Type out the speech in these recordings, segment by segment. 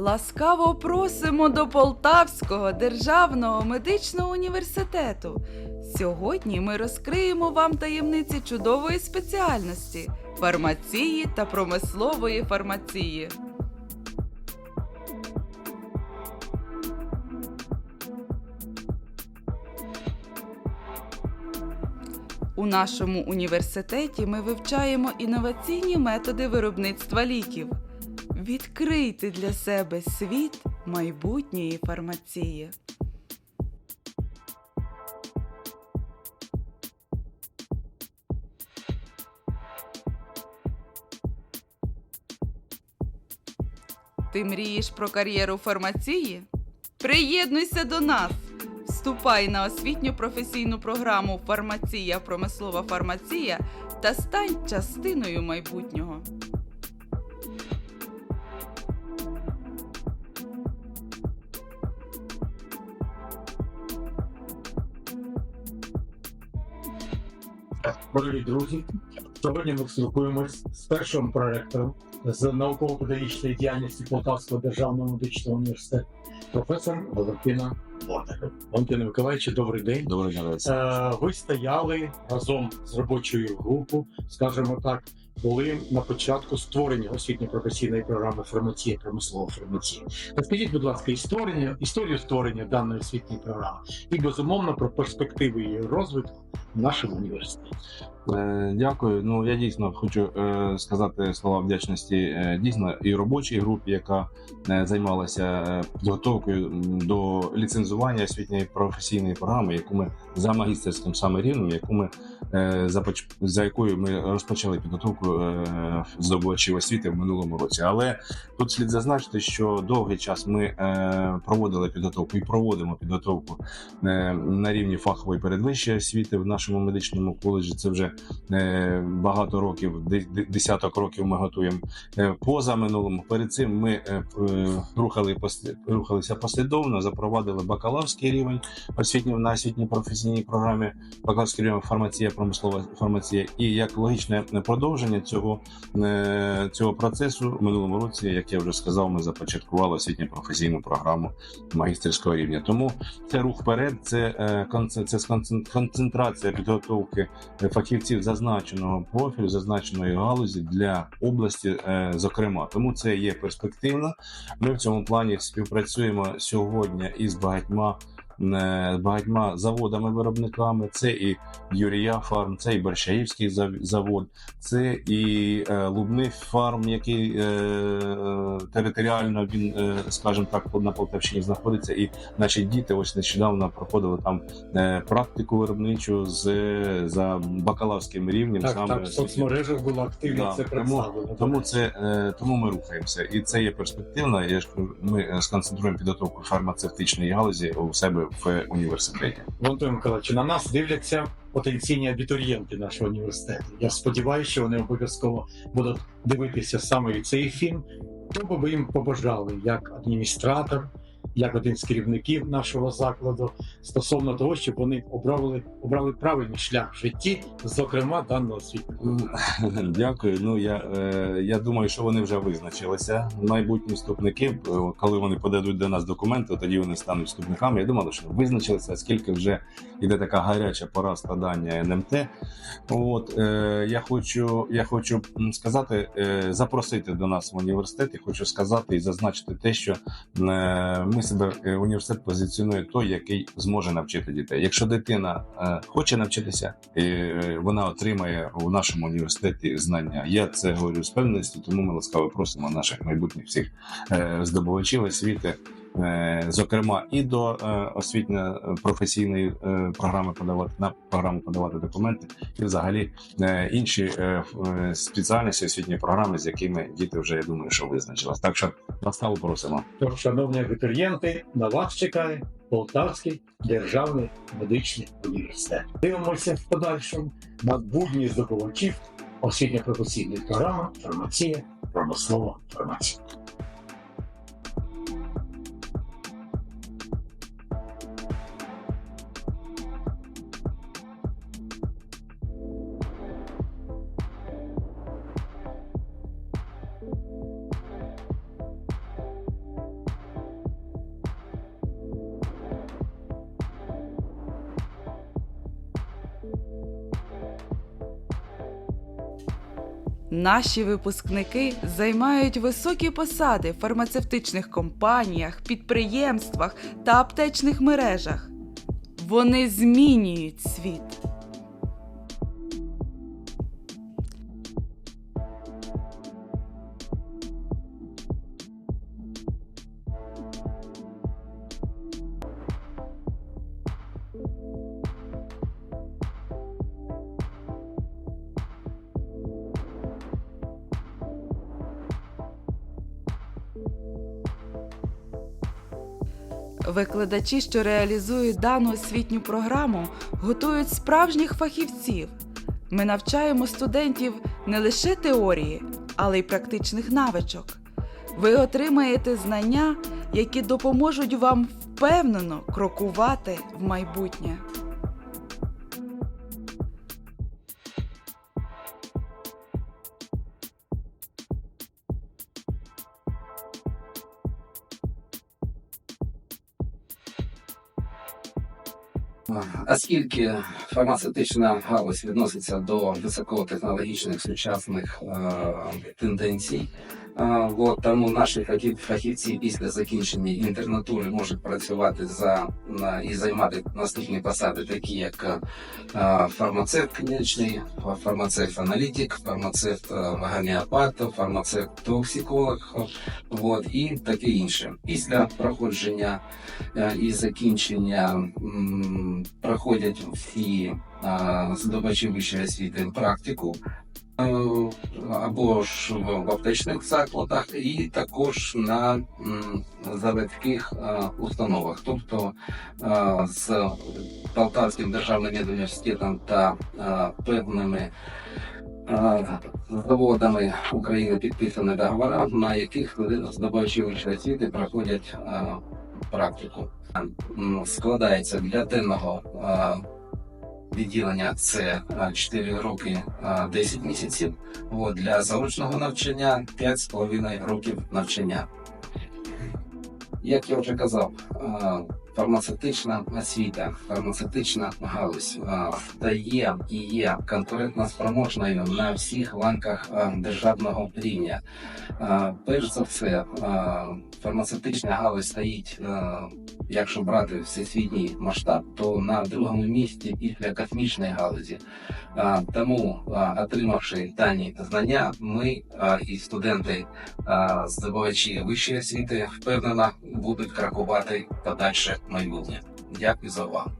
Ласкаво просимо до Полтавського державного медичного університету. Сьогодні ми розкриємо вам таємниці чудової спеціальності фармації та промислової фармації. У нашому університеті ми вивчаємо інноваційні методи виробництва ліків. Відкрийте для себе світ майбутньої фармації. Ти мрієш про кар'єру фармації? Приєднуйся до нас! Вступай на освітню професійну програму Фармація, промислова фармація та стань частиною майбутнього. Дорогі друзі, сьогодні ми спілкуємось з першим проректором з науково-педагогічної діяльності Полтавського державного медичного університету, професором Валентина Владарем. Валентина Миколаївичу, добрий день. Добрий день. Е, Ви стояли разом з робочою групою, скажімо так, були на початку створення освітньо-професійної програми фармація, промислова фармація. Розкажіть, будь ласка, історію, історію створення даної освітньої програми і безумовно про перспективи її розвитку в нашому університеті. Е, Дякую. Ну я дійсно хочу е, сказати слова вдячності е, дійсно і робочій групі, яка займалася підготовкою до ліцензування освітньої професійної програми, яку ми за магістерським саме рівнем, яку ми за якою ми розпочали підготовку здобувачів освіти в минулому році. Але тут слід зазначити, що довгий час ми проводили підготовку і проводимо підготовку на рівні фахової передвищої освіти в нашому медичному коледжі. Це вже е, багато років, де- де- десяток років ми готуємо е, поза минулому. Перед цим ми е, рухали рухалися послідовно, запровадили бакалаврський рівень освітньо на освітній професійній програмі, бакалаврський рівень фармація, промислова фармація. І як логічне продовження цього, цього процесу в минулому році, як я вже сказав, ми започаткували освітньо професійну програму магістерського рівня. Тому це рух вперед, це, е, підготовки е, фахівців зазначеного профілю, зазначеної галузі для області, е, зокрема. Тому це є перспективно. Ми в цьому плані співпрацюємо сьогодні із багатьма. Е, Багатьма заводами-виробниками, це і Юрія Фарм, це і Борщаївський завод, це і е, Лубний фарм, який е, територіально він, скажімо так, на Полтавщині знаходиться. І наші діти ось нещодавно проходили там практику виробничу з за бакалаврським рівнем. Так, саме так, в соцмережах було активно Да, це тому- представлено. тому це тому ми рухаємося, і це є перспективно. Я ж ми сконцентруємо підготовку фармацевтичної галузі у себе в університеті. Валентин Миколаївич, на нас дивляться потенційні абітурієнти нашого університету. Я сподіваюся, що вони обов'язково будуть дивитися саме цей фільм. Що би їм побажали як адміністратор, як один з керівників нашого закладу, стосовно того, щоб вони обрали, обрали правильний шлях в житті, зокрема даного освітнього. Дякую. Ну я, е, я думаю, що вони вже визначилися. Майбутні вступники, е, коли вони подадуть до нас документи, тоді вони стануть вступниками. Я думаю, що визначилися, оскільки вже йде така гаряча пора складання НМТ. От е, я хочу, я хочу сказати, запросити до нас в університет. Я хочу сказати і зазначити те, що е, ми себе е, університет позиціонує той, який зможе навчити дітей. Якщо дитина е, хоче навчитися, е, вона отримає у нашому університеті знання. Я це говорю з певністю, тому ми ласкаво просимо наших майбутніх всіх здобувачів освіти. Е, Зокрема, і до е, освітньо-професійної е, програми подавати на програму подавати документи, і взагалі інші спеціальності освітньої програми, з якими діти вже я думаю, що визначились. Так що ласкаво просимо. Тож, шановні абітурієнти, на вас чекає Полтавський державний медичний університет. Дивимося в подальшому на будні здобувачів освітньо-професійної програми фармація, промислова фармація. Наші випускники займають високі посади в фармацевтичних компаніях, підприємствах та аптечних мережах. Вони змінюють світ. Викладачі, що реалізують дану освітню програму, готують справжніх фахівців. Ми навчаємо студентів не лише теорії, але й практичних навичок. Ви отримаєте знання, які допоможуть вам впевнено крокувати в майбутнє. Оскільки фармацевтична галузь відноситься до високотехнологічних сучасних е, тенденцій, от, тому наші фахів- фахівці після закінчення інтернатури можуть працювати за і займати наступні посади, такі як е, фармацевт клінічний, фармацевт-аналітик, фармацевт е, гомеопат, фармацевт-токсиколог, от, і таке інше. Після проходження е, і закінчення проходять всі е, здобувачі вищої освіти практику. Або ж в аптечних закладах, і також на заводських е, установах, тобто е, з Полтавським державним медуніверситетом та е, певними заводами України підписані договори, на яких здобувачі вищої освіти проходять практику. Складається для денного відділення це е, 4 роки е, 10 місяців. От, для заочного навчання 5,5 років навчання. Як я вже казав, е, фармацевтична освіта, фармацевтична галузь дає і є конкурентно спроможною на всіх ланках державного рівня. Перш за все, фармацевтична галузь стоїть, якщо брати всесвітній масштаб, то на другому місці після космічної галузі. Тому, отримавши дані знання, ми і студенти, здобувачі вищої освіти, впевнено будуть крокувати подальше майбутнє. Дякую за увагу.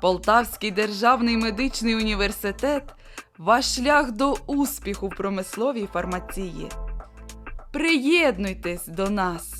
Полтавський державний медичний університет ваш шлях до успіху в промисловій фармації. Приєднуйтесь до нас!